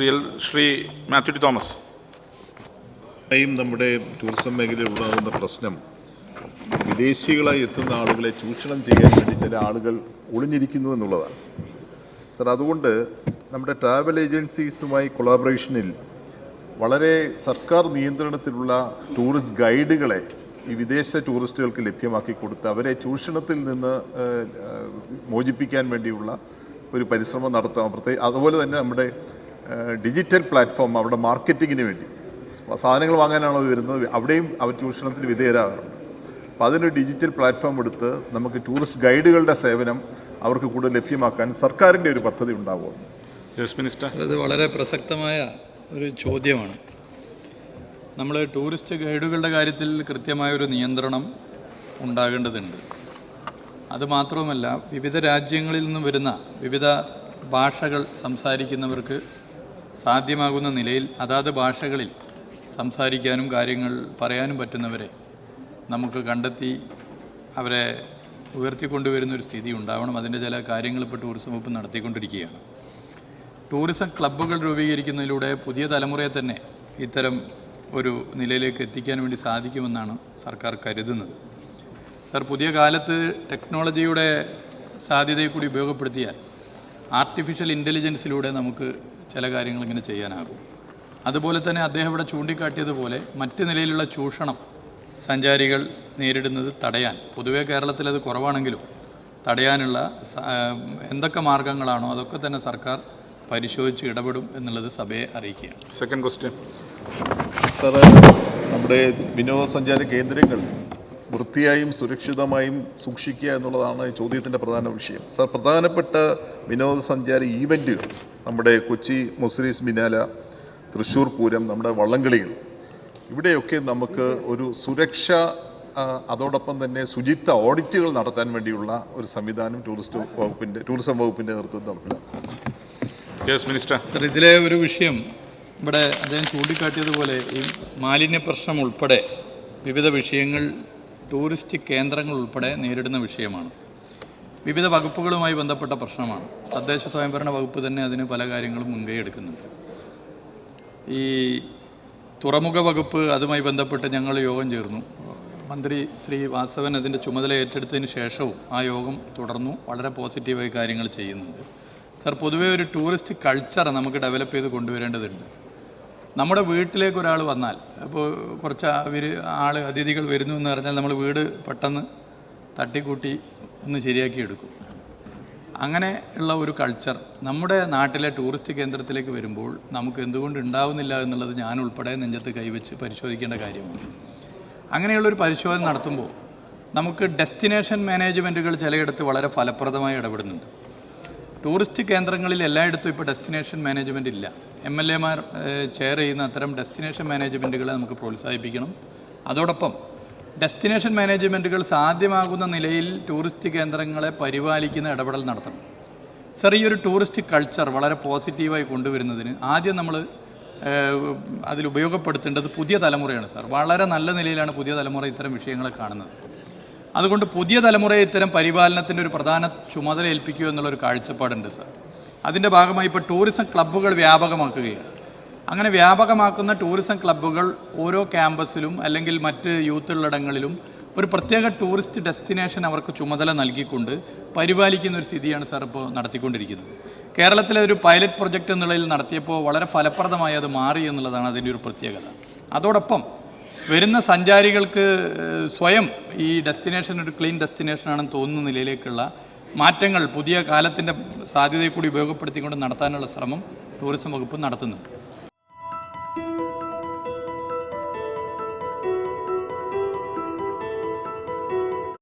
Shri L Shri Mathew T Thomas. നമ്മുടെ tourism മേഖലയിൽ ഉണ്ടാകുന്ന പ്രശ്നം. വിദേശികളായി എത്തുന്ന ആളുകളെ ചൂഷണം ചെയ്യാൻ വേണ്ടി ചില ആളുകൾ ഒളിഞ്ഞിരിക്കുന്നു എന്നുള്ളതാണ്. സർ അതുകൊണ്ട് നമ്മുടെ ട്രാവൽ ഏജൻസീസുമായി കൊളാബറേഷനിൽ വളരെ സർക്കാർ നിയന്ത്രണത്തിലുള്ള ടൂറിസ്റ്റ് ഗൈഡുകളെ ഈ വിദേശ ടൂറിസ്റ്റുകൾക്ക് ലഭ്യമാക്കി കൊടുത്ത് അവരെ ചൂഷണത്തിൽ നിന്ന് മോചിപ്പിക്കാൻ വേണ്ടിയുള്ള ഒരു പരിശ്രമം നടത്താം. പ്രത്യേക അതുപോലെ തന്നെ നമ്മുടെ ഡിജിറ്റൽ പ്ലാറ്റ്ഫോം അവിടെ മാർക്കറ്റിങ്ങിന് വേണ്ടി. സാധനങ്ങൾ വാങ്ങാനാണോ അവർ വരുന്നത്? അവിടെയും അവർ ചൂഷണത്തിന് വിധേയരാകാറുണ്ട്. അപ്പോൾ അതിനൊരു ഡിജിറ്റൽ പ്ലാറ്റ്ഫോം എടുത്ത് നമുക്ക് ടൂറിസ്റ്റ് ഗൈഡുകളുടെ സേവനം അവർക്ക് കൂടുതൽ ലഭ്യമാക്കാൻ സർക്കാരിന്റെ ഒരു പദ്ധതി മിനിസ്റ്റർ. അത് വളരെ പ്രസക്തമായ ഒരു ചോദ്യമാണ്. നമ്മൾ ടൂറിസ്റ്റ് ഗൈഡുകളുടെ കാര്യത്തിൽ കൃത്യമായൊരു നിയന്ത്രണം ഉണ്ടാകേണ്ടതുണ്ട്. അതുമാത്രവുമല്ല വിവിധ രാജ്യങ്ങളിൽ നിന്നും വരുന്ന വിവിധ ഭാഷകൾ സംസാരിക്കുന്നവർക്ക് സാധ്യമാകുന്ന നിലയിൽ അതാത് ഭാഷകളിൽ സംസാരിക്കാനും കാര്യങ്ങൾ പറയാനും പറ്റുന്നവരെ നമുക്ക് കണ്ടെത്തി അവരെ ഉയർത്തിക്കൊണ്ടുവരുന്ന ഒരു സ്ഥിതി ഉണ്ടാവണം. അതിന്റെ ചില കാര്യങ്ങൾ ഇപ്പോൾ ടൂറിസം വകുപ്പ് നടത്തിക്കൊണ്ടിരിക്കുകയാണ്. ടൂറിസം ക്ലബ്ബുകൾ രൂപീകരിക്കുന്നതിലൂടെ പുതിയ തലമുറയെ തന്നെ ഇത്തരം ഒരു നിലയിലേക്ക് എത്തിക്കാൻ വേണ്ടി സാധിക്കുമെന്നാണ് സർക്കാർ കരുതുന്നത്. സാർ പുതിയ കാലത്ത് ടെക്നോളജിയുടെ സാധ്യതയെ കൂടി ഉപയോഗപ്പെടുത്തിയാൽ ആർട്ടിഫിഷ്യൽ ഇന്റലിജൻസിലൂടെ നമുക്ക് ചില കാര്യങ്ങൾ ഇങ്ങനെ ചെയ്യാനാകും. അതുപോലെ തന്നെ അദ്ദേഹം ഇവിടെ ചൂണ്ടിക്കാട്ടിയതുപോലെ മറ്റ് നിലയിലുള്ള ചൂഷണം സഞ്ചാരികൾ നേരിടുന്നത് തടയാൻ. പൊതുവേ കേരളത്തിൽ അത് കുറവാണെങ്കിലും തടയാനുള്ള എന്തൊക്കെ മാർഗങ്ങളാണോ അതൊക്കെ തന്നെ സർക്കാർ പരിശോധിച്ച് ഇടപെടും എന്നുള്ളത് സഭയെ അറിയിക്കുക സെക്കൻഡ് ക്വസ്റ്റ്യൻ സാറേ നമ്മുടെ വിനോദസഞ്ചാര കേന്ദ്രങ്ങൾ വൃത്തിയായും സുരക്ഷിതമായും സൂക്ഷിക്കുക എന്നുള്ളതാണ് ചോദ്യത്തിന്റെ പ്രധാന വിഷയം. സർ പ്രധാനപ്പെട്ട വിനോദസഞ്ചാര ഈവന്റുകൾ നമ്മുടെ കൊച്ചി മുസ്ലിസ് മിനാല തൃശ്ശൂർ പൂരം നമ്മുടെ വള്ളംകളികൾ ഇവിടെയൊക്കെ നമുക്ക് ഒരു സുരക്ഷ അതോടൊപ്പം തന്നെ ശുചിത്വ ഓഡിറ്റുകൾ നടത്താൻ വേണ്ടിയുള്ള ഒരു സംവിധാനം ടൂറിസ്റ്റ് വകുപ്പിന്റെ ടൂറിസം വകുപ്പിന്റെ നേതൃത്വം മിനിസ്റ്റർ സർ ഇതിലെ ഒരു വിഷയം ഇവിടെ അദ്ദേഹം ചൂണ്ടിക്കാട്ടിയതുപോലെ ഈ മാലിന്യ പ്രശ്നം ഉൾപ്പെടെ വിവിധ വിഷയങ്ങൾ ടൂറിസ്റ്റ് കേന്ദ്രങ്ങൾ ഉൾപ്പെടെ നേരിടുന്ന വിഷയമാണ്. വിവിധ വകുപ്പുകളുമായി ബന്ധപ്പെട്ട പ്രശ്നമാണ്. തദ്ദേശ സ്വയംഭരണ വകുപ്പ് തന്നെ അതിന് പല കാര്യങ്ങളും മുൻകൈ എടുക്കുന്നുണ്ട്. ഈ തുറമുഖ വകുപ്പ് അതുമായി ബന്ധപ്പെട്ട് ഞങ്ങൾ യോഗം ചേർന്നു. മന്ത്രി ശ്രീ വാസവൻ അതിന്റെ ചുമതല ഏറ്റെടുത്തതിന് ശേഷവും ആ യോഗം തുടർന്നു. വളരെ പോസിറ്റീവായി കാര്യങ്ങൾ ചെയ്യുന്നുണ്ട്. സർ പൊതുവേ ഒരു ടൂറിസ്റ്റ് കൾച്ചർ നമുക്ക് ഡെവലപ്പ് ചെയ്ത് കൊണ്ടുവരേണ്ടതുണ്ട്. നമ്മുടെ വീട്ടിലേക്ക് ഒരാൾ വന്നാൽ അപ്പോൾ കുറച്ച് അവർ ആൾ അതിഥികൾ വരുന്നു എന്ന് പറഞ്ഞാൽ നമ്മൾ വീട് പെട്ടെന്ന് തട്ടിക്കൂട്ടി ഒന്ന് ശരിയാക്കി എടുക്കും. അങ്ങനെ ഉള്ള ഒരു കൾച്ചർ നമ്മുടെ നാട്ടിലെ ടൂറിസ്റ്റ് കേന്ദ്രത്തിലേക്ക് വരുമ്പോൾ നമുക്ക് എന്തുകൊണ്ട് ഉണ്ടാവുന്നില്ല എന്നുള്ളത് ഞാൻ ഉൾപ്പെടെ നെഞ്ചത്ത് കൈവച്ച് പരിശോധിക്കേണ്ട കാര്യമാണ് അങ്ങനെയുള്ളൊരു പരിശോധന നടത്തുമ്പോൾ നമുക്ക് ഡെസ്റ്റിനേഷൻ മാനേജ്മെന്റുകൾ ചിലയിടത്ത് വളരെ ഫലപ്രദമായി ഇടപെടുന്നുണ്ട്. ടൂറിസ്റ്റ് കേന്ദ്രങ്ങളിൽ എല്ലായിടത്തും ഇപ്പോൾ ഡെസ്റ്റിനേഷൻ മാനേജ്മെന്റ് ഇല്ല. എം എൽ എമാർ ചെയർ ചെയ്യുന്ന അത്തരം ഡെസ്റ്റിനേഷൻ മാനേജ്മെന്റുകളെ നമുക്ക് പ്രോത്സാഹിപ്പിക്കണം. അതോടൊപ്പം ഡെസ്റ്റിനേഷൻ മാനേജ്മെന്റുകൾ സാധ്യമാകുന്ന നിലയിൽ ടൂറിസ്റ്റ് കേന്ദ്രങ്ങളെ പരിപാലിക്കുന്ന ഇടപെടൽ നടത്തണം. സർ ഈ ഒരു ടൂറിസ്റ്റ് കൾച്ചർ വളരെ പോസിറ്റീവായി കൊണ്ടുവരുന്നതിന് ആദ്യം നമ്മൾ അതിൽ ഉപയോഗപ്പെടുത്തേണ്ടത് പുതിയ തലമുറയാണ് സാർ. വളരെ നല്ല നിലയിലാണ് പുതിയ തലമുറ ഇത്തരം വിഷയങ്ങളെ കാണുന്നത്. അതുകൊണ്ട് പുതിയ തലമുറയെ ഇത്തരം പരിപാലനത്തിന്റെ ഒരു പ്രധാന ചുമതല ഏൽപ്പിക്കുക എന്നുള്ളൊരു കാഴ്ചപ്പാടുണ്ട് സാർ. അതിന്റെ ഭാഗമായി ഇപ്പോൾ ടൂറിസം ക്ലബ്ബുകൾ വ്യാപകമാക്കുകയാണ്. അങ്ങനെ വ്യാപകമാക്കുന്ന ടൂറിസം ക്ലബ്ബുകൾ ഓരോ ക്യാമ്പസിലും അല്ലെങ്കിൽ മറ്റ് യൂത്ത് ഉള്ളിടങ്ങളിലും ഒരു പ്രത്യേക ടൂറിസ്റ്റ് ഡെസ്റ്റിനേഷൻ അവർക്ക് ചുമതല നൽകിക്കൊണ്ട് പരിപാലിക്കുന്ന ഒരു സ്ഥിതിയാണ് സാർ ഇപ്പോൾ നടത്തിക്കൊണ്ടിരിക്കുന്നത്. കേരളത്തിലെ ഒരു പൈലറ്റ് പ്രൊജക്റ്റ് എന്നുള്ളതിൽ നടത്തിയപ്പോൾ വളരെ ഫലപ്രദമായി അത് മാറി എന്നുള്ളതാണ് അതിന്റെ ഒരു പ്രത്യേകത. അതോടൊപ്പം വരുന്ന സഞ്ചാരികൾക്ക് സ്വയം ഈ ഡെസ്റ്റിനേഷൻ ഒരു ക്ലീൻ ഡെസ്റ്റിനേഷനാണെന്ന് തോന്നുന്ന നിലയിലേക്കുള്ള മാറ്റങ്ങൾ പുതിയ കാലത്തിന്റെ സാധ്യതയെ കൂടി ഉപയോഗപ്പെടുത്തിക്കൊണ്ട് നടത്താനുള്ള ശ്രമം ടൂറിസം വകുപ്പ് നടത്തുന്നുണ്ട്.